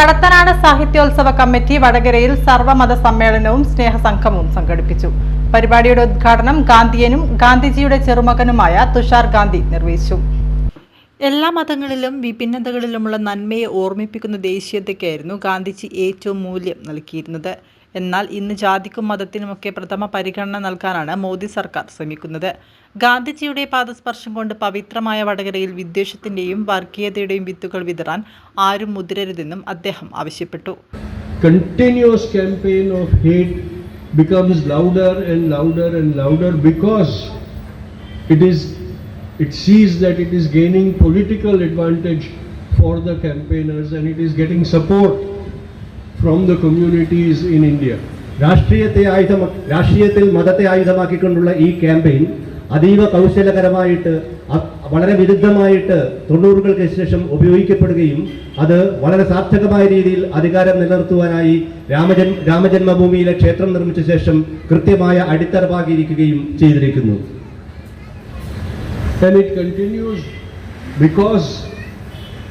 കടത്തനാട് സാഹിത്യോത്സവ കമ്മിറ്റി വടകരയിൽ സർവമത സമ്മേളനവും സ്നേഹസംഗമവും സംഘടിപ്പിച്ചു. പരിപാടിയുടെ ഉദ്ഘാടനം ഗാന്ധിയനും ഗാന്ധിജിയുടെ ചെറുമകനുമായ തുഷാർ ഗാന്ധി നിർവഹിച്ചു. എല്ലാ മതങ്ങളിലും വിഭിന്നതകളിലുമുള്ള നന്മയെ ഓർമ്മിപ്പിക്കുന്ന ദേശീയതയ്ക്കായിരുന്നു ഗാന്ധിജി ഏറ്റവും മൂല്യം നൽകിയിരുന്നത്. എന്നാൽ ഇന്ന് ജാതിക്കും മതത്തിനുമൊക്കെ പ്രഥമ പരിഗണന നൽകാനാണ് മോദി സർക്കാർ ശ്രമിക്കുന്നത് ഗാന്ധിജിയുടെ പാദസ്പർശം കൊണ്ട് പവിത്രമായ വടകരയിൽ വിദ്വേഷത്തിന്റെയും വർഗീയതയുടെയും വിത്തുകൾ വിതറാൻ ആരും മുതിരരുതെന്നും അദ്ദേഹം ആവശ്യപ്പെട്ടു It is, it sees that it is gaining political advantage for the campaigners and it is getting support. From the communities in India രാഷ്ട്രീയത്തെ ആയുധം രാഷ്ട്രീയത്തിൽ മതത്തെ ആയുധമാക്കിക്കൊണ്ടുള്ള ഈ ക്യാമ്പയിൻ അതീവ കൗശലകരമായിട്ട് വളരെ വിരുദ്ധമായിട്ട് തൊണ്ണൂറുകൾക്ക് ശേഷം ഉപയോഗിക്കപ്പെടുകയും അത് വളരെ സാർത്ഥകമായ രീതിയിൽ അധികാരം നിലനിർത്തുവാനായി രാമജൻ രാമജന്മഭൂമിയിലെ ക്ഷേത്രം നിർമ്മിച്ച ശേഷം കൃത്യമായ അടിത്തറ പാകിയിരിക്കുകയും ചെയ്തിരിക്കുന്നു. And it continues because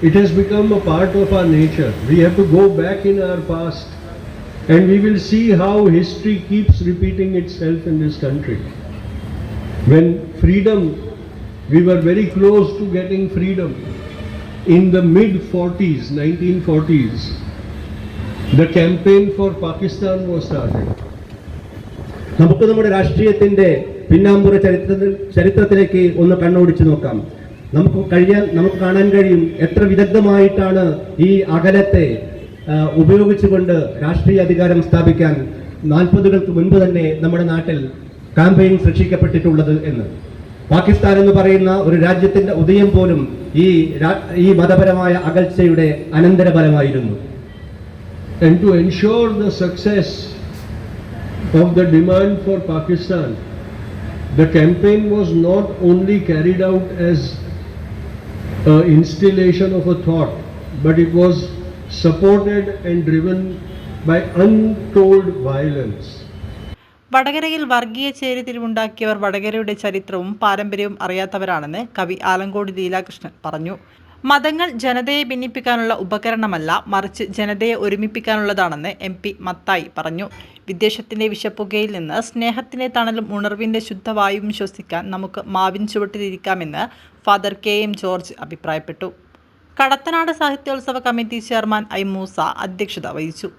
it has become a part of our nature. We have to go back in our past and we will see how history keeps repeating itself in this country. When freedom, we were very close to getting freedom. In the mid 40s, 1940s, the campaign for Pakistan was started. നമുക്ക് നമ്മുടെ രാഷ്ട്രീയത്തിന്റെ പിന്നാമ്പുറ ചരിത്രത്തിൽ ചരിത്രത്തിലേക്ക് ഒന്ന് കണ്ണോടിച്ചു നോക്കാം നമുക്ക് കഴിയാൻ നമുക്ക് കാണാൻ കഴിയും എത്ര വിദഗ്ധമായിട്ടാണ് ഈ അകലത്തെ ഉപയോഗിച്ചുകൊണ്ട് രാഷ്ട്രീയ അധികാരം സ്ഥാപിക്കാൻ നാൽപ്പതുകൾക്ക് മുൻപ് തന്നെ നമ്മുടെ നാട്ടിൽ ക്യാമ്പയിൻ സൃഷ്ടിക്കപ്പെട്ടിട്ടുള്ളത് എന്ന്. പാകിസ്ഥാൻ എന്ന് പറയുന്ന ഒരു രാജ്യത്തിന്റെ ഉദയം പോലും ഈ ഈ മതപരമായ അകൽച്ചയുടെ അനന്തരഫലമായിരുന്നു. And to ensure the success of the demand for Pakistan, an installation of a thought, but it was supported and driven by untold violence. വടകരയിൽ വർഗീയ ചേരിതിരിവുണ്ടാക്കിയവർ വടകരയുടെ ചരിത്രവും പാരമ്പര്യവും അറിയാത്തവരാണെന്ന് കവി ആലങ്കോട് ലീലാകൃഷ്ണൻ പറഞ്ഞു മതങ്ങൾ ജനതയെ ഭിന്നിപ്പിക്കാനുള്ള ഉപകരണമല്ല മറിച്ച് ജനതയെ ഒരുമിപ്പിക്കാനുള്ളതാണെന്ന് എം പി മത്തായി പറഞ്ഞു വിദ്വേഷത്തിന്റെ വിഷപ്പുകയിൽ നിന്ന് സ്നേഹത്തിന്റെ തണലും ഉണർവിന്റെ ശുദ്ധവായുവും ശ്വസിക്കാൻ നമുക്ക് മാവിൻ ചുവട്ടിലിരിക്കാമെന്ന് ഫാദർ കെ എം ജോർജ് അഭിപ്രായപ്പെട്ടു. കടത്തനാട് സാഹിത്യോത്സവ കമ്മിറ്റി ചെയർമാൻ ഐ മൂസ അധ്യക്ഷത വഹിച്ചു.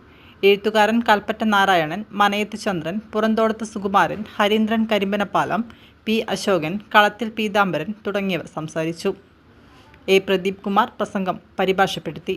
എഴുത്തുകാരൻ കൽപ്പറ്റ നാരായണൻ മനയത്ത് ചന്ദ്രൻ പുറന്തോടത്ത് സുകുമാരൻ ഹരീന്ദ്രൻ കരിമ്പനപ്പാലം പി അശോകൻ കളത്തിൽ പീതാംബരൻ തുടങ്ങിയവർ സംസാരിച്ചു. എ പ്രദീപ് കുമാർ പ്രസംഗം പരിഭാഷപ്പെടുത്തി.